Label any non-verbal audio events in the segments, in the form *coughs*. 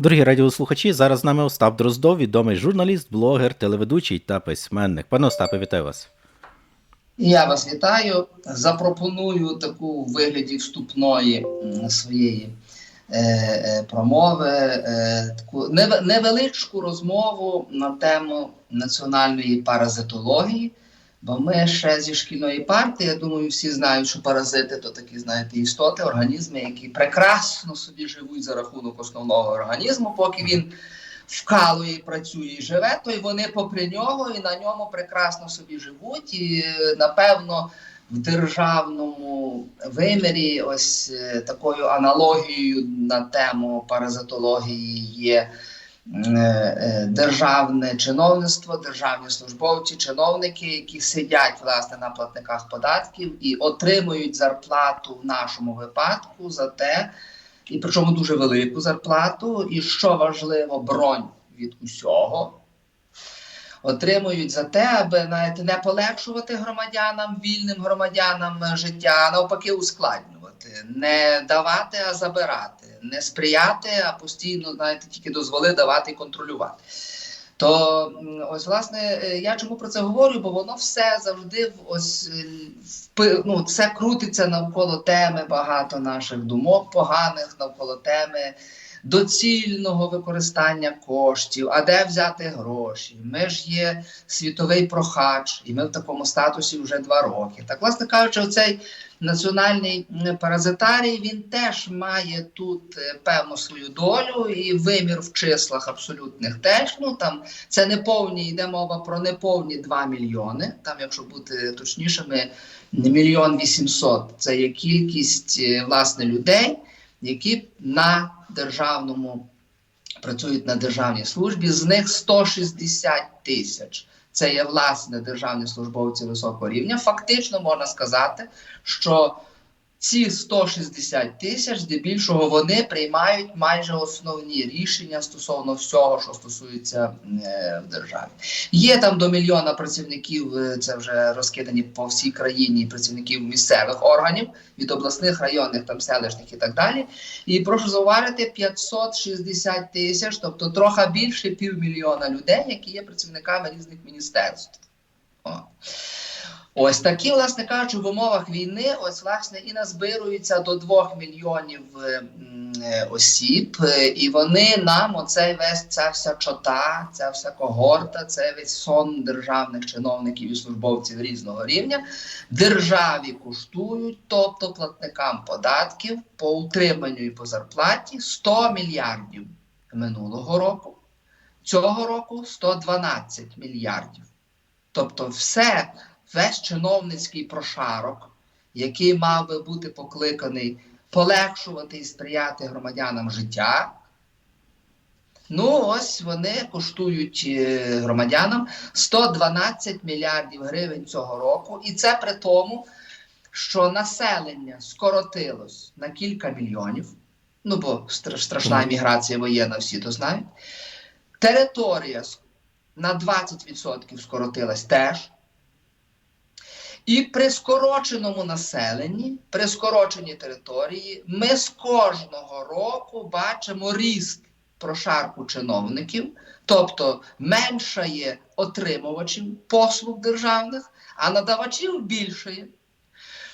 Дорогі радіослухачі, зараз з нами Остап Дроздов, відомий журналіст, блогер, телеведучий та письменник. Пане Остапе, вітаю вас. Я вас вітаю. Запропоную таку в вигляді вступної своєї е, е, промови, е, таку нев- невеличку розмову на тему національної паразитології. Бо ми ще зі шкільної партії, я думаю, всі знають, що паразити то такі, знаєте, істоти, організми, які прекрасно собі живуть за рахунок основного організму, поки він вкалує, працює і живе, то й вони попри нього і на ньому прекрасно собі живуть. І напевно в державному вимірі ось е, такою аналогією на тему паразитології є. Е, е, Державне чиновництво, державні службовці, чиновники, які сидять власне на платниках податків і отримують зарплату в нашому випадку за те, і причому дуже велику зарплату, і що важливо, бронь від усього. Отримують за те, аби знаєте, не полегшувати громадянам, вільним громадянам життя, а навпаки, ускладнювати, не давати, а забирати, не сприяти, а постійно знаєте, тільки дозволи давати і контролювати. То ось власне е, я чому про це говорю? Бо воно все завжди ось е, ну, все крутиться навколо теми багато наших думок поганих навколо теми доцільного використання коштів, а де взяти гроші. Ми ж є світовий прохач, і ми в такому статусі вже два роки. Так, власне кажучи, оцей національний паразитарій він теж має тут е, певну свою долю і вимір в числах абсолютних теж. Ну там це не повні, йде мова про неповні 2 мільйони. Там, якщо бути точнішими, мільйон вісімсот. Це є кількість е, власне людей, які на державному працюють на державній службі. З них 160 тисяч. Це є власне державні службовці високого рівня. Фактично можна сказати, що ці 160 тисяч, здебільшого, вони приймають майже основні рішення стосовно всього, що стосується е, в державі. Є там до мільйона працівників, е, це вже розкидані по всій країні працівників місцевих органів від обласних, районних, там селищних і так далі. І прошу зауважити 560 тисяч, тобто трохи більше півмільйона людей, які є працівниками різних міністерств. О. Ось такі, власне кажучи, в умовах війни, ось власне і назбируються до 2 мільйонів е, е, осіб, е, і вони нам, оцей весь ця вся чота, ця вся когорта, цей весь сон державних чиновників і службовців різного рівня державі коштують, тобто платникам податків по утриманню і по зарплаті 100 мільярдів минулого року. Цього року 112 мільярдів. Тобто, все весь чиновницький прошарок, який мав би бути покликаний полегшувати і сприяти громадянам життя. Ну, ось вони коштують е, громадянам 112 мільярдів гривень цього року, і це при тому, що населення скоротилось на кілька мільйонів. Ну, бо страшна Мгм. міграція воєнна, всі то знають. Територія на 20% скоротилась теж. І при скороченому населенні, при скороченій території, ми з кожного року бачимо ріст прошарку чиновників, тобто меншає отримувачів послуг державних, а надавачів більшає.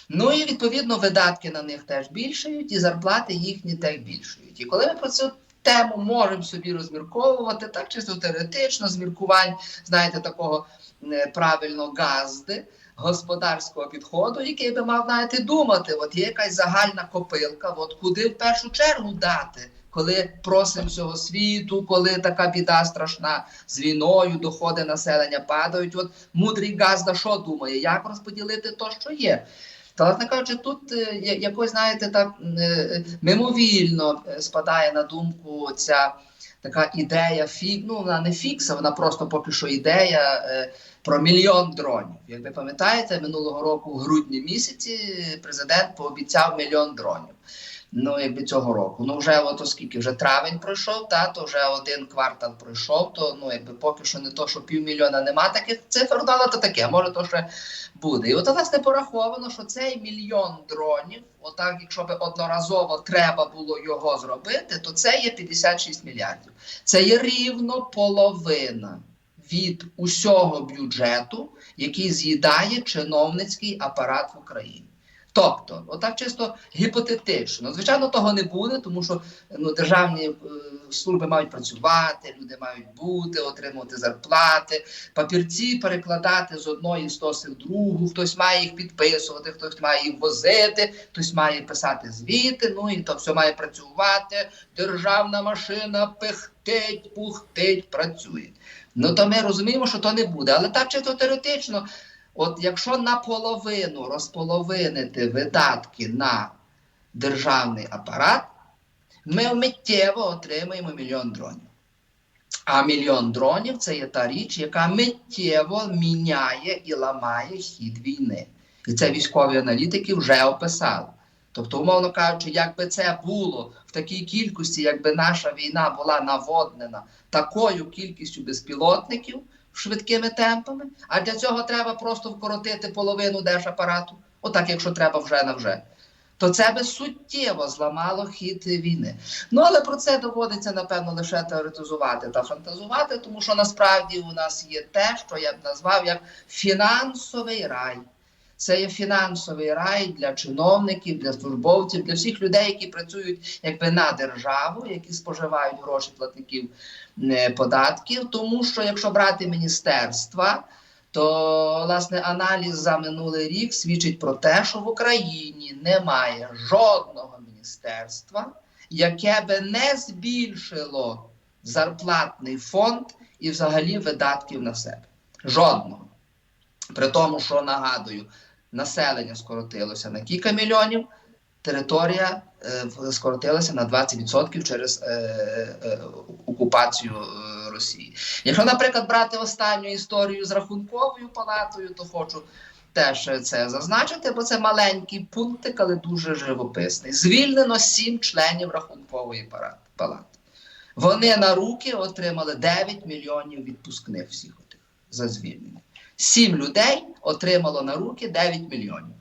Ну і відповідно видатки на них теж більшають, і зарплати їхні теж більшають. І коли ми про цю тему можемо собі розмірковувати, так чисто теоретично, з міркувань, знаєте, такого е, правильно газди, господарського підходу, який би мав знаєте, думати, от є якась загальна копилка, от куди в першу чергу дати, коли просимо всього світу, коли така біда страшна з війною, доходи населення падають. От мудрий газда що думає, як розподілити то, що є. Та, власне кажучи, тут е, якось, знаєте, так е, мимовільно е, спадає на думку ця така ідея фік, ну вона не фікса, вона просто поки що ідея про мільйон дронів. Як ви пам'ятаєте, минулого року, в грудні місяці, президент пообіцяв мільйон дронів. Ну, якби цього року. Ну, вже от оскільки вже травень пройшов, та то вже один квартал пройшов, то ну якби поки що не то, що півмільйона нема таких цифр, ну, але то таке, може то ще буде. І от власне пораховано, що цей мільйон дронів, отак, якщо би одноразово треба було його зробити, то це є 56 мільярдів. Це є рівно половина від усього бюджету, який з'їдає чиновницький апарат в Україні. Тобто, отак чисто гіпотетично. Звичайно, того не буде, тому що ну, державні е, служби мають працювати, люди мають бути, отримувати зарплати, папірці перекладати з одної стоси в другу, хтось має їх підписувати, хтось має їх возити, хтось має писати звіти, ну і то все має працювати. Державна машина пихтить, пухтить, працює. Ну то ми розуміємо, що то не буде. Але так чисто теоретично, от якщо наполовину розполовинити видатки на державний апарат, ми миттєво отримаємо мільйон дронів. А мільйон дронів це є та річ, яка миттєво міняє і ламає хід війни. І це військові аналітики вже описали. Тобто, умовно кажучи, якби це було в такій кількості, якби наша війна була наводнена такою кількістю безпілотників швидкими темпами, а для цього треба просто вкоротити половину держапарату, отак, якщо треба вже на вже, то це би суттєво зламало хід війни. Ну але про це доводиться напевно лише теоретизувати та фантазувати, тому що насправді у нас є те, що я б назвав як фінансовий рай. Це є фінансовий рай для чиновників, для службовців, для всіх людей, які працюють якби на державу, які споживають гроші платників е, податків. Тому що якщо брати міністерства, то власне аналіз за минулий рік свідчить про те, що в Україні немає жодного міністерства, яке би не збільшило зарплатний фонд і взагалі видатків на себе. Жодного. При тому, що нагадую, населення скоротилося на кілька мільйонів, територія е, скоротилася на 20% через е, е, окупацію е, Росії. Якщо, наприклад, брати останню історію з рахунковою палатою, то хочу теж це зазначити, бо це маленький пунктик, але дуже живописний. Звільнено сім членів рахункової палати. Вони на руки отримали 9 мільйонів відпускних всіх за звільнення. Сім людей отримало на руки 9 мільйонів.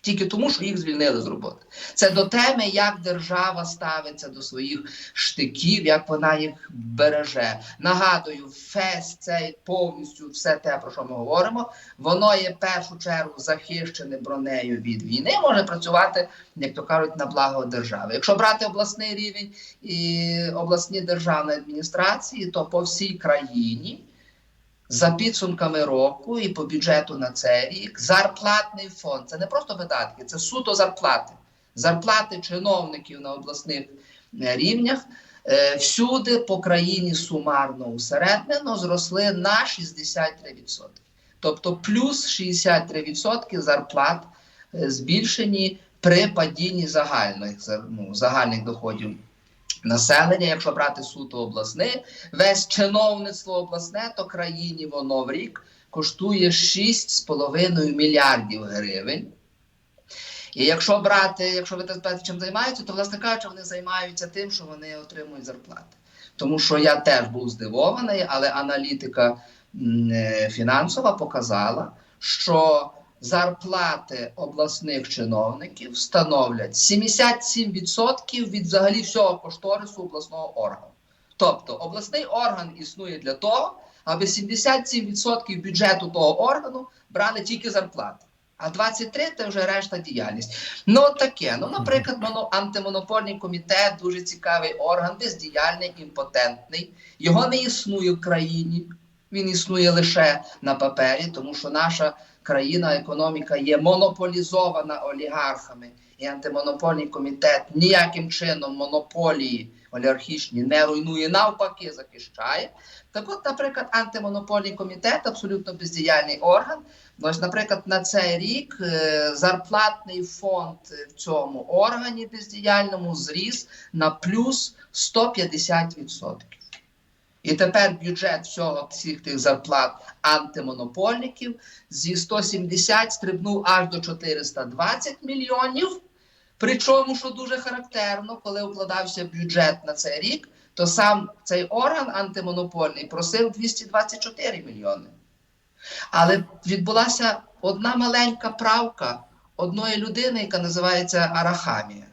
Тільки тому, що їх звільнили з роботи. Це до теми, як держава ставиться до своїх штиків, як вона їх береже. Нагадую, фес цей повністю все те, про що ми говоримо, воно є в першу чергу захищене бронею від війни, може працювати, як то кажуть, на благо держави. Якщо брати обласний рівень і обласні державні адміністрації, то по всій країні. За підсумками року і по бюджету на цей рік зарплатний фонд це не просто видатки, це суто зарплати. Зарплати чиновників на обласних е, рівнях е, всюди по країні сумарно усереднено зросли на 63%. Тобто плюс 63% зарплат е, збільшені при падінні загальних, ну, загальних доходів населення, якщо брати суто обласне, весь чиновництво обласне, то країні воно в рік коштує 6,5 мільярдів гривень. І якщо брати, якщо ви питаєте, чим займаються, то власне кажучи, вони займаються тим, що вони отримують зарплати. Тому що я теж був здивований, але аналітика е, фінансова показала, що зарплати обласних чиновників становлять 77% від взагалі всього кошторису обласного органу. Тобто обласний орган існує для того, аби 77% бюджету того органу брали тільки зарплати. А 23 це вже решта діяльність. Ну от таке. Ну, наприклад, моно, антимонопольний комітет дуже цікавий орган, бездіяльний, імпотентний. Його не існує в країні. Він існує лише на папері, тому що наша країна, економіка є монополізована олігархами, і антимонопольний комітет ніяким чином монополії олігархічні не руйнує, навпаки, захищає. Так от, наприклад, антимонопольний комітет абсолютно бездіяльний орган. Ось, наприклад, на цей рік е, зарплатний фонд в цьому органі бездіяльному зріс на плюс 150%. І тепер бюджет всього всіх тих зарплат антимонопольників зі 170 стрибнув аж до 420 мільйонів. Причому, що дуже характерно, коли укладався бюджет на цей рік, то сам цей орган антимонопольний просив 224 мільйони. Але відбулася одна маленька правка одної людини, яка називається Арахамія.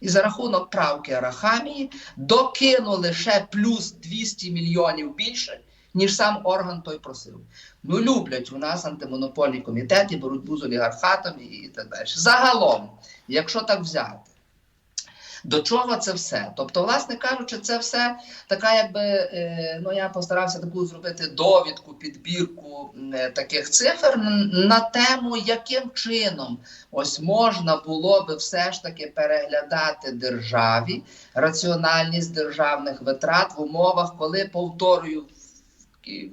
І за рахунок правки Арахамії докинули ще плюс 200 мільйонів більше, ніж сам орган той просив. Ну, люблять у нас антимонопольні комітети, боротьбу з олігархатом і так далі. Загалом, якщо так взяти, до чого це все? Тобто, власне кажучи, це все така, якби е, ну я постарався таку зробити довідку, підбірку е, таких цифр на тему, яким чином ось можна було би все ж таки переглядати державі раціональність державних витрат в умовах, коли повторюю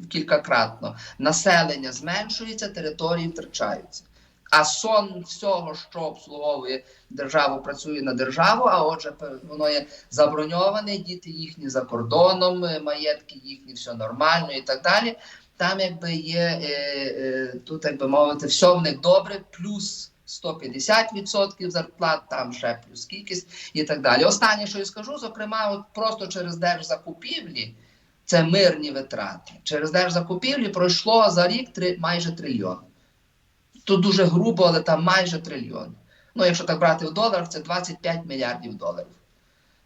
кількакратно населення зменшується, території втрачаються. А сон всього, що обслуговує державу, працює на державу, а отже, воно є заброньоване, діти їхні за кордоном, е, маєтки їхні, все нормально і так далі. Там якби є е, е, тут, так би мовити, все в них добре, плюс 150% зарплат, там ще плюс кількість і так далі. Останнє, що я скажу, зокрема, от просто через держзакупівлі, це мирні витрати. Через держзакупівлі пройшло за рік три, майже трильйон. Тут дуже грубо, але там майже трильйон. Ну, якщо так брати в доларах, це 25 мільярдів доларів.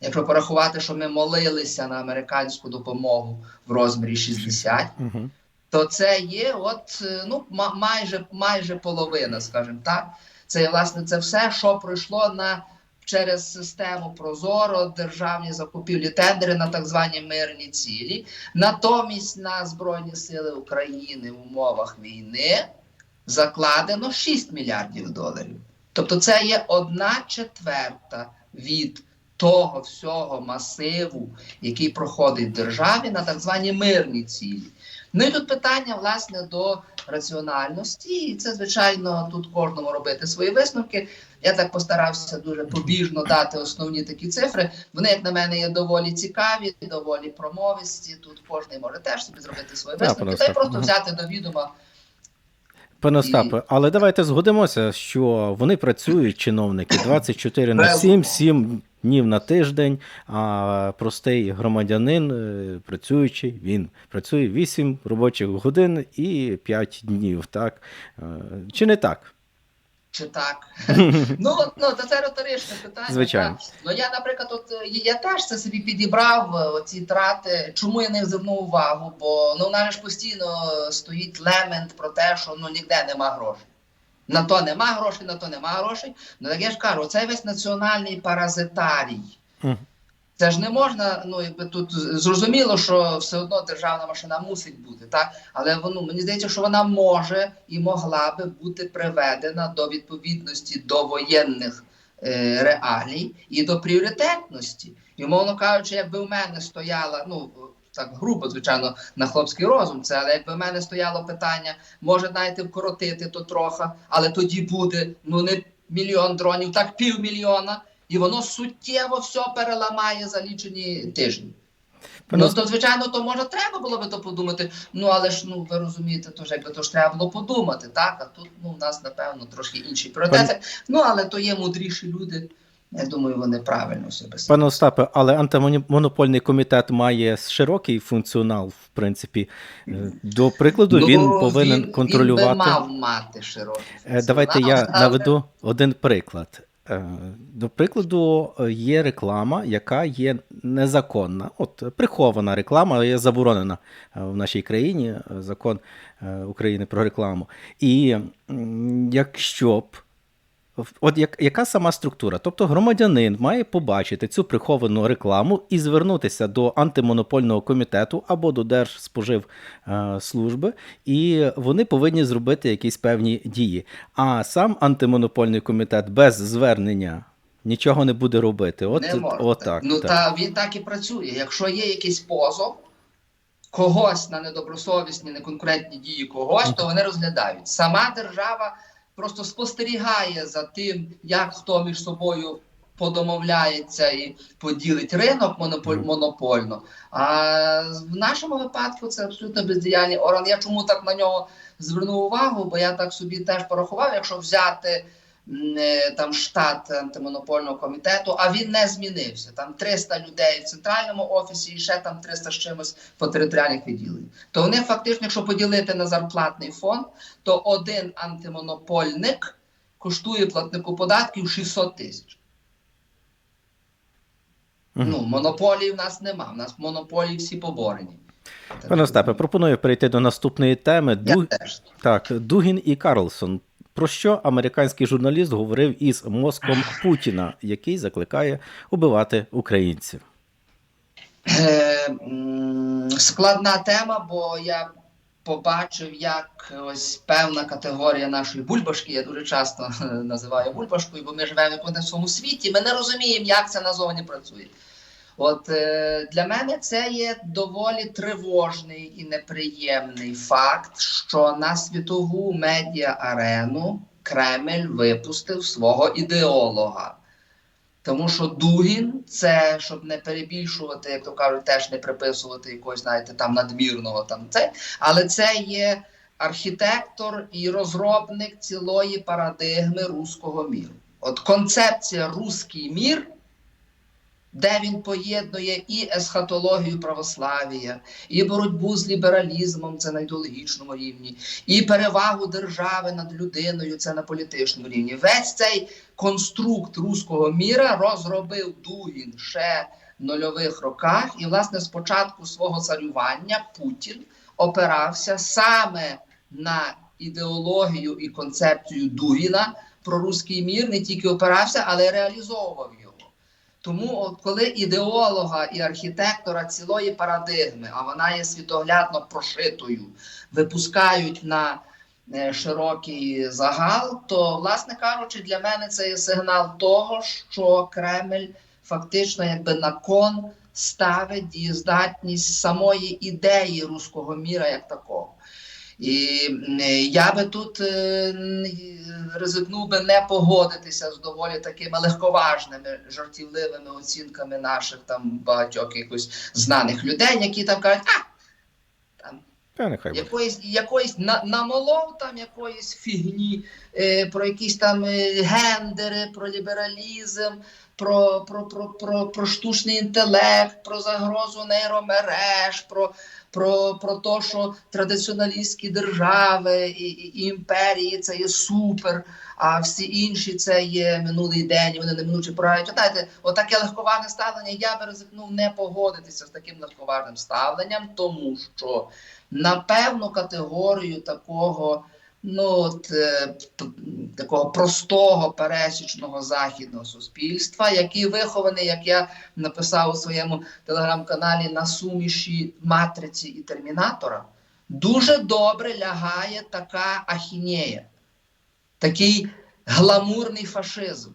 Якщо порахувати, що ми молилися на американську допомогу в розмірі 60, Угу. то це є от ну майже майже половина, скажімо так. Це власне це все, що пройшло на через систему Прозоро, державні закупівлі, тендери на так звані мирні цілі. Натомість на Збройні Сили України в умовах війни закладено 6 мільярдів доларів. Тобто, це є одна четверта від того всього масиву, який проходить державі на так звані мирні цілі. Ну і тут питання власне до раціональності, і це звичайно тут кожному робити свої висновки. Я так постарався дуже побіжно дати основні такі цифри. Вони, як на мене, є доволі цікаві, доволі промовисті. Тут кожен може теж собі зробити свої висновки, та й просто взяти до відома. Пане Остапе, але давайте згодимося, що вони працюють, чиновники, *coughs* 24 на 7, 7 днів на тиждень, а простий громадянин, е, працюючий, він працює 8 робочих годин і 5 днів. Так? Е, Чи не так? Чи так? *laughs* ну, ну, то це риторичне питання. Звичайно. так. Ну я, наприклад, от е, я теж це собі підібрав е, оці трати. Чому я не звернув увагу? Бо ну, в нас ж постійно стоїть лемент про те, що ну ніде нема грошей. На то нема грошей, на то нема грошей. Ну так я ж кажу, це весь національний паразитарій. Це ж не можна, ну якби тут зрозуміло, що все одно державна машина мусить бути, так? Але воно мені здається, що вона може і могла би бути приведена до відповідності до воєнних е, реалій і до пріоритетності. І, умовно кажучи, якби в мене стояла, ну так грубо, звичайно, на хлопський розум, це, але якби в мене стояло питання, може знаєте, вкоротити то трохи, але тоді буде ну не мільйон дронів, так півмільйона і воно суттєво все переламає за лічені тижні. Ну то звичайно, то може треба було би то подумати. Ну але ж ну ви розумієте, то ж якби то ж треба було подумати, так? А тут ну у нас напевно трошки інші пріоритети. Ну але то є мудріші люди. Я думаю, вони правильно все писали. Пане Остапе, але антимонопольний комітет має широкий функціонал, в принципі. Е, До прикладу, він повинен Ну, він, контролювати. Він би мав мати широкий. Е, Давайте я наведу один приклад. Е, До прикладу, е, є реклама, яка є незаконна. От прихована реклама є заборонена е, в нашій країні, закон України про рекламу. І якщо б От як, яка сама структура? Тобто громадянин має побачити цю приховану рекламу і звернутися до антимонопольного комітету або до Держспоживслужби, і вони повинні зробити якісь певні дії. А сам антимонопольний комітет без звернення нічого не буде робити. От, не може. от так. ну так. та він так і працює. Якщо є якийсь позов когось на недобросовісні, неконкурентні дії когось, то вони розглядають. Сама держава просто спостерігає за тим, як хто між собою подомовляється і поділить ринок монополь, монопольно. А в нашому випадку це абсолютно бездіяльний орган. Я чому так на нього звернув увагу? Бо я так собі теж порахував, якщо взяти там штат антимонопольного комітету, а він не змінився. Там 300 людей в центральному офісі і ще там 300 з чимось по територіальних відділеннях. То вони фактично, якщо поділити на зарплатний фонд, то один антимонопольник коштує платнику податків 600 тисяч. Ну, монополії в нас нема. В нас монополії всі поборені. Пане Остапе, пропоную перейти до наступної теми. Я Ду... теж. Так, Дугін і Карлсон. Про що американський журналіст говорив із мозком Путіна, який закликає убивати українців? Е, складна тема, бо я побачив, як ось певна категорія нашої бульбашки, я дуже часто *laughs* називаю бульбашкою, бо ми живемо в своєму світі, ми не розуміємо, як це назовні працює. От е, для мене це є доволі тривожний і неприємний факт, що на світову медіа-арену Кремль випустив свого ідеолога. Тому що Дугін, це щоб не перебільшувати, як то кажуть, теж не приписувати якогось, знаєте, там надмірного там це, але це є архітектор і розробник цілої парадигми руського міру. От концепція руський мір, де він поєднує і есхатологію православ'я, і боротьбу з лібералізмом, це на ідеологічному рівні, і перевагу держави над людиною, це на політичному рівні. Весь цей конструкт руського міра розробив Дугін ще в нульових роках, і, власне, з початку свого царювання Путін опирався саме на ідеологію і концепцію Дугіна про руський мір, не тільки опирався, але й реалізовував. Тому, от коли ідеолога і архітектора цілої парадигми, а вона є світоглядно прошитою, випускають на е, широкий загал, то, власне кажучи, для мене це є сигнал того, що Кремль фактично якби на кон ставить дієздатність самої ідеї руського міра як такого. І я би тут е, ризикнув би не погодитися з доволі такими легковажними жартівливими оцінками наших там багатьох якось знаних людей, які там кажуть, а там Та нехай якоїсь, якоїсь на, намолов там якоїсь фігні, е, про якісь там е, гендери, про лібералізм, про, про, про, про, про штучний інтелект, про загрозу нейромереж, про, про, про те, що традиціоналістські держави і, і, імперії це є супер, а всі інші це є минулий день, вони неминуче програють. Знаєте, отаке легковажне ставлення, я би ризикнув не погодитися з таким легковажним ставленням, тому що на певну категорію такого, ну от е, такого простого пересічного західного суспільства, який вихований, як я написав у своєму телеграм-каналі, на суміші матриці і термінатора, дуже добре лягає така ахінея, такий гламурний фашизм.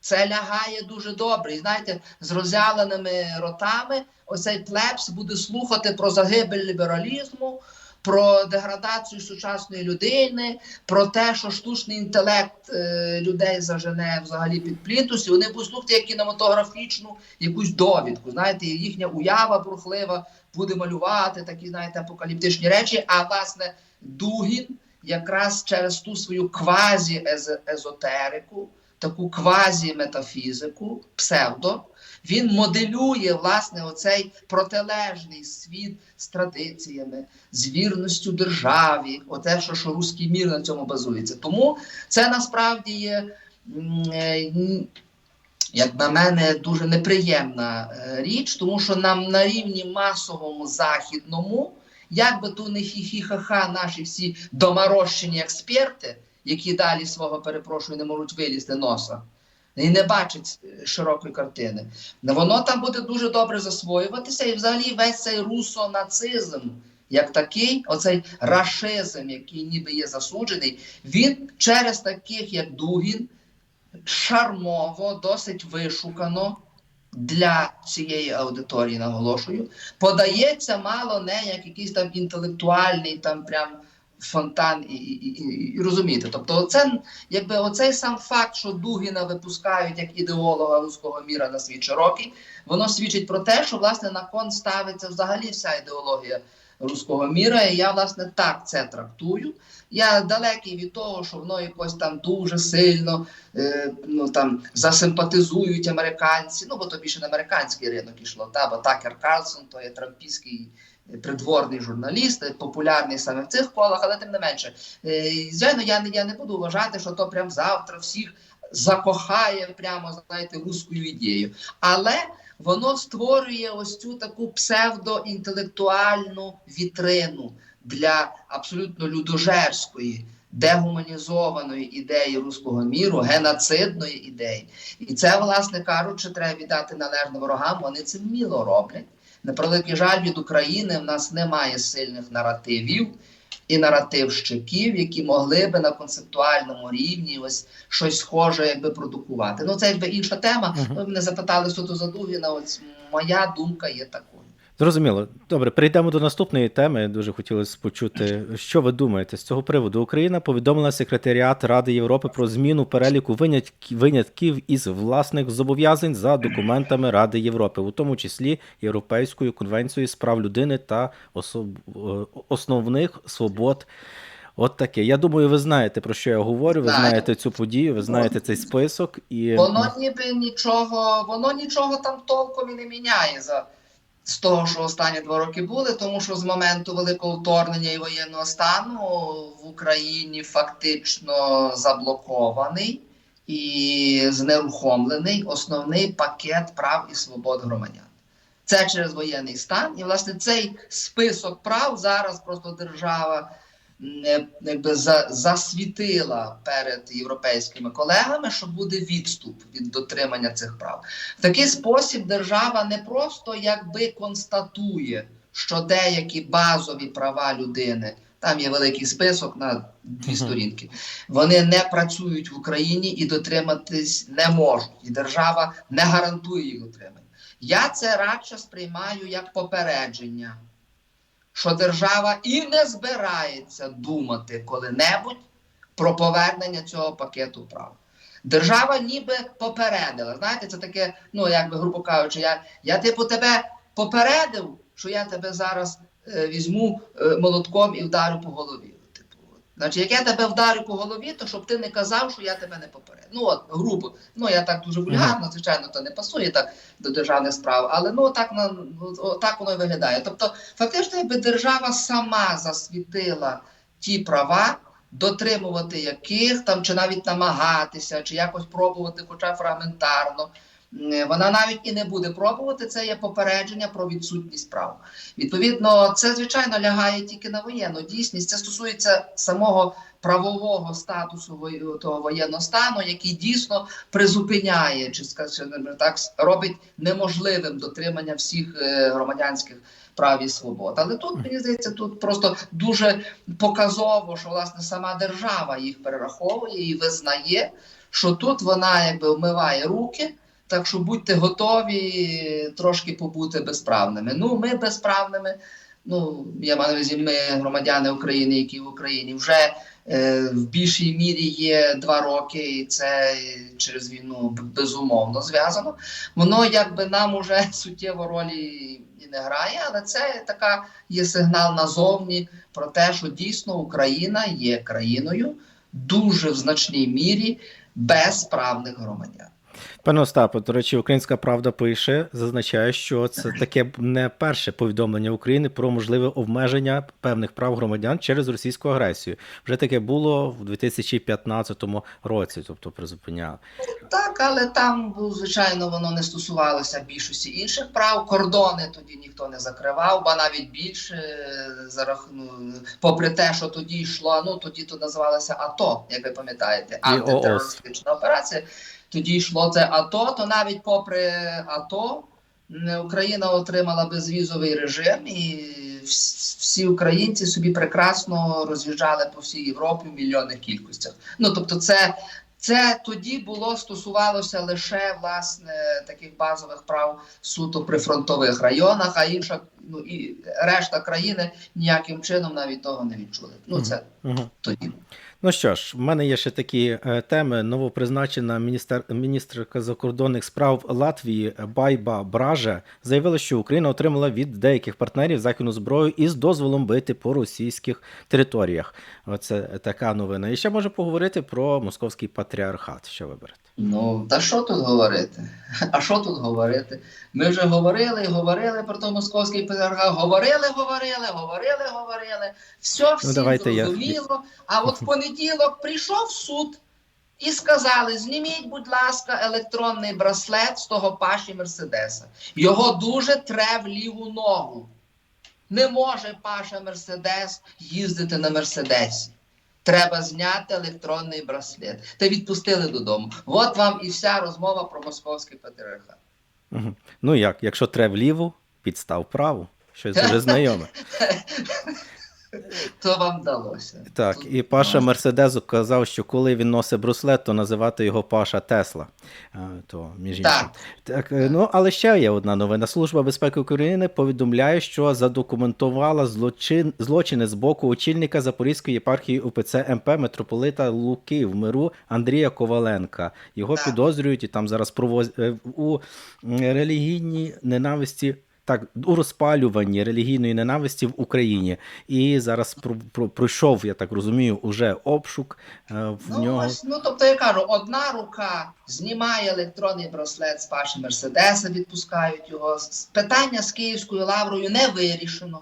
Це лягає дуже добре. І знаєте, з роззяленими ротами оцей плебс буде слухати про загибель лібералізму, про деградацію сучасної людини, про те, що штучний інтелект е, людей зажене взагалі під плінтус, і вони слухати як кінематографічну якусь довідку. Знаєте, їхня уява бурхлива буде малювати такі, знаєте, апокаліптичні речі. А власне, Дугін якраз через ту свою квазі-езотерику, таку квазі-метафізику, псевдо, він моделює власне оцей протилежний світ з традиціями, з вірністю державі, оте, що, що руський мір на цьому базується. Тому це насправді є, е, як на мене, дуже неприємна е, річ, тому що нам на рівні масовому західному, як би то не хі-хі-ха-ха наші всі доморощені експерти, які далі свого перепрошую не можуть вилізти носа. І не бачить е, широкої картини. Воно там буде дуже добре засвоюватися, і взагалі весь цей русонацизм, як такий, оцей рашизм, який ніби є засуджений, він через таких, як Дугін, шармово, досить вишукано для цієї аудиторії, наголошую, подається мало не як якийсь там інтелектуальний, там прям фонтан і, і, і, і розумієте. Тобто, це якби оцей сам факт, що Дугіна випускають як ідеолога руського міра на світ широкий, воно свідчить про те, що власне на кон ставиться взагалі вся ідеологія руського міра. І я, власне, так це трактую. Я далекий від того, що воно якось там дуже сильно е, ну, там, засимпатизують американці. Ну, бо то більше на американський ринок ішло. Та, бо Такер Карлсон, то є трампійський придворний журналіст, популярний саме в цих колах, але тим не менше. Е, звичайно, я не, я не буду вважати, що то прям завтра всіх закохає прямо, знаєте, руською ідеєю. Але воно створює ось цю таку псевдоінтелектуальну вітрину для абсолютно людожерської, дегуманізованої ідеї руського міру, геноцидної ідеї. І це, власне кажучи, треба віддати належне ворогам. Вони це вміло роблять. На превеликий жаль від України в нас немає сильних наративів і наративщиків, які могли би на концептуальному рівні ось щось схоже якби продукувати. Ну це якби інша тема. Мгм. Ви мене запитали суто за Дугіна. Ось моя думка є такою. Зрозуміло. Добре, перейдемо до наступної теми. Дуже хотілося почути, що ви думаєте з цього приводу. Україна повідомила секретаріат Ради Європи про зміну переліку винятків із власних зобов'язань за документами Ради Європи, у тому числі Європейською конвенцією з прав людини та особ... е, основних свобод. От таке. Я думаю, ви знаєте про що я говорю. Ви знаєте цю подію, ви знаєте цей список і Воно ніби нічого, воно нічого там толком і не міняє за з того, що останні два роки були, тому що з моменту великого вторгнення і воєнного стану в Україні фактично заблокований і знерухомлений основний пакет прав і свобод громадян. Це через воєнний стан, і власне цей список прав зараз просто держава якби за, засвітила перед європейськими колегами, що буде відступ від дотримання цих прав. В такий спосіб держава не просто якби констатує, що деякі базові права людини. Там є великий список на дві сторінки. Вони не працюють в Україні і дотриматись не можуть. І держава не гарантує їх дотримання. Я це радше сприймаю як попередження що держава і не збирається думати коли-небудь про повернення цього пакету прав. Держава ніби попередила. Знаєте, це таке, ну якби грубо кажучи, я, я типу тебе попередив, що я тебе зараз е, візьму е, молотком і вдарю по голові. Значить, як я тебе вдарю по голові, то щоб ти не казав, що я тебе не попередив. Ну от, грубо. Ну я так дуже вульгарно, звичайно, то не пасує так до державних справ, але ну так на так воно і виглядає. Тобто, фактично, якби держава сама засвітила ті права, дотримувати яких там, чи навіть намагатися, чи якось пробувати, хоча фрагментарно. М, Вона навіть і не буде пробувати, це є попередження про відсутність прав. Відповідно, це звичайно лягає тільки на воєнну дійсність. Це стосується самого правового статусу того воєнного стану, який дійсно призупиняє чи скажімо так робить неможливим дотримання всіх е, громадянських прав і свобод. Але тут мені здається, тут просто дуже показово, що власне сама держава їх перераховує і визнає, що тут вона якби вмиває руки. Так що будьте готові трошки побути безправними. Ну, ми безправними. Ну, я маю на увазі, ми громадяни України, які в Україні вже е, в більшій мірі є два роки, і це через війну безумовно зв'язано. Воно якби нам уже *laughs* суттєво ролі і не грає, але це така є сигнал назовні про те, що дійсно Україна є країною дуже в значній мірі безправних громадян. Пане Остапе, до речі, Українська Правда пише, зазначає, що це таке не перше повідомлення України про можливе обмеження певних прав громадян через російську агресію. Вже таке було в 2015 році, тобто призупиняли. Так, але там, звичайно, воно не стосувалося більшості інших прав. Кордони тоді ніхто не закривав, ба навіть більше е, за рах- ну, попри те, що тоді йшло, ну тоді то називалося АТО, як ви пам'ятаєте, антитерористична операція. Тоді йшло це АТО, то навіть попри АТО Україна отримала безвізовий режим, і всі українці собі прекрасно роз'їжджали по всій Європі в мільйонних кількостях. Ну тобто, це це тоді було стосувалося лише власне таких базових прав суто при фронтових районах, а інша ну і решта країни ніяким чином навіть того не відчули. Ну це Угу. тоді. Ну що ж, в мене є ще такі е, теми. Новопризначена міністер міністерка закордонних справ Латвії Байба Бража заявила, що Україна отримала від деяких партнерів західну зброю із дозволом бити по російських територіях. Оце така новина. І ще може поговорити про московський патріархат. Що ви берете? Ну, та що тут говорити? *laughs* А що тут говорити? Ми вже говорили і говорили про той московський патріархат. Говорили, говорили, говорили, говорили. Все всім давайте я- А от в понеділок прийшов суд і сказали: зніміть, будь ласка, електронний браслет з того паші Мерседеса. Його дуже тре в ліву ногу. Не може Паша Мерседес їздити на Мерседесі. Треба зняти електронний браслет. Та відпустили додому. От вам і вся розмова про московський патріархат. Угу. Ну як, якщо треба вліву, підстав праву. Щось вже знайоме. *laughs* То вам вдалося. Так, Тут- і Паша Мерседезу казав, що коли він носить браслет, то називати його Паша Тесла. То, між. Так. Так, е, ну, але ще є одна новина. Служба безпеки України повідомляє, що задокументувала злочин, злочини з боку очільника Запорізької єпархії УПЦ МП митрополита Луки в миру Андрія Коваленка. Його Так. підозрюють і там зараз провоз... е, у релігійній ненависті. Так, у розпалюванні релігійної ненависті в Україні. І зараз про, про, пройшов, я так розумію, уже обшук е, в Ну, нього. ось, ну, тобто я кажу, одна рука знімає електронний браслет з Паші Мерседеса, відпускають його. Питання з Київською лаврою не вирішено.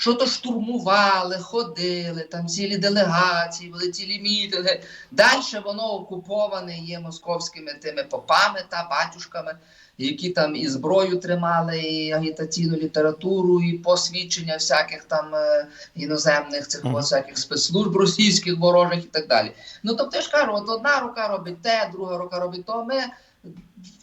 Що то штурмували, ходили, там цілі делегації, були цілі мітинги. Далі воно окуповане є московськими тими попами та батюшками, які там і зброю тримали, і агітаційну літературу, і посвідчення всяких там е, іноземних цих всяких спецслужб російських ворожих і так далі. Ну тобто я ж кажу, от одна рука робить те, друга рука робить то. Ми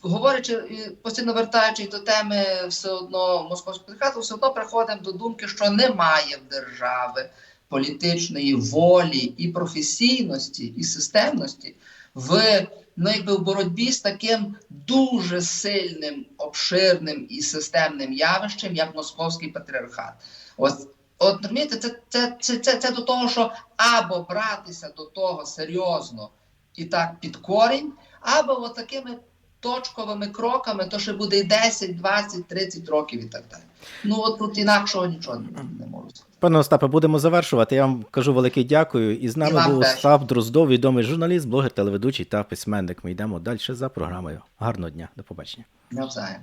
говорячи постійно вертаючись до теми все одно московського патріархату, все одно приходимо до думки, що немає в держави політичної волі і професійності, і системності в якби в боротьбі з таким дуже сильним, обширним і системним явищем, як московський патріархат. Ось От розумієте, це, це, це, це, це до того, що або братися до того серйозно і так під корінь, або от такими точковими кроками, то ще буде і 10, 20, 30 років і так далі. Ну от тут інакшого нічого не, можу сказати. Пане Остапе, будемо завершувати. Я вам кажу велике дякую. І з нами і був теж. Остап Дроздов, відомий журналіст, блогер, телеведучий та письменник. Ми йдемо далі за програмою. Гарного дня, до побачення. Навзаєм.